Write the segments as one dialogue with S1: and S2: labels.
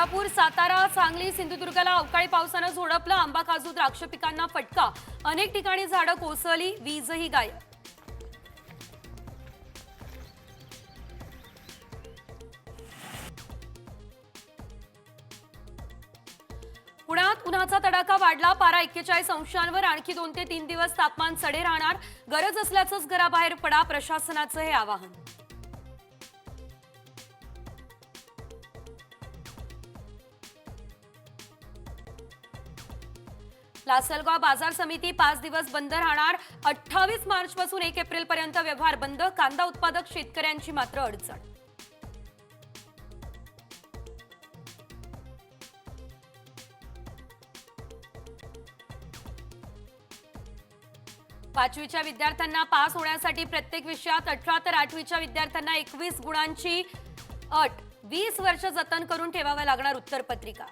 S1: कोल्हापूर सातारा सांगली सिंधुदुर्गला अवकाळी पावसानं झोडपलं आंबा काजू द्राक्ष पिकांना फटका. अनेक ठिकाणी झाडं कोसळली वीजही गायब. पुण्यात उन्हाचा तडाखा वाढला पारा एक्केचाळीस अंशांवर आणखी दोन ते तीन दिवस तापमान चढे राहणार. गरज असल्याचंच घराबाहेर पडा प्रशासनाचं हे आवाहन. लासलगाव बाजार समिती पाच दिवस बंद राहणार. अठ्ठावीस मार्च पासून एक एप्रिल पर्यंत व्यवहार बंद. कांदा उत्पादक शेतकऱ्यांची मात्र अडचण. पाचवीच्या विद्यार्थ्यांना पास होण्यासाठी प्रत्येक विषयात अठरा तर आठवीच्या विद्यार्थ्यांना एकवीस गुणांची अट. वीस वर्ष जतन करून ठेवाव्या लागणार उत्तरपत्रिका.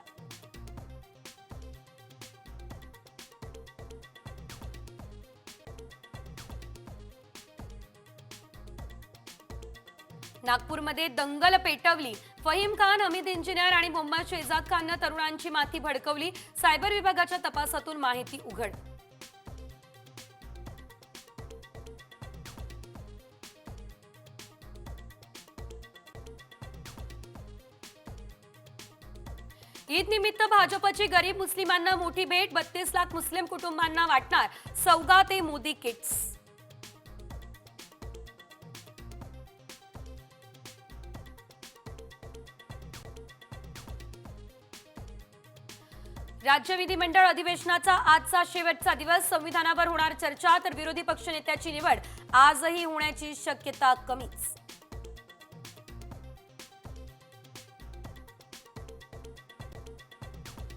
S1: नागपूरमध्ये दंगल पेटवली. फहीम खान हमीद इंजिनियर आणि मोहम्मद शेजाद खाननं तरुणांची माथी भडकवली. सायबर विभागाच्या तपासातून माहिती उघड. ईद निमित्त भाजपची गरीब मुस्लिमांना मोठी भेट बत्तीस लाख मुस्लिम कुटुंबांना वाटणार. सौगाते मोदी किट्स. राज्य विधिमंडळ अधिवेशनाचा आजचा शेवटचा दिवस. संविधानावर होणार चर्चा तर विरोधी पक्षनेत्याची निवड आजही होण्याची शक्यता कमीच.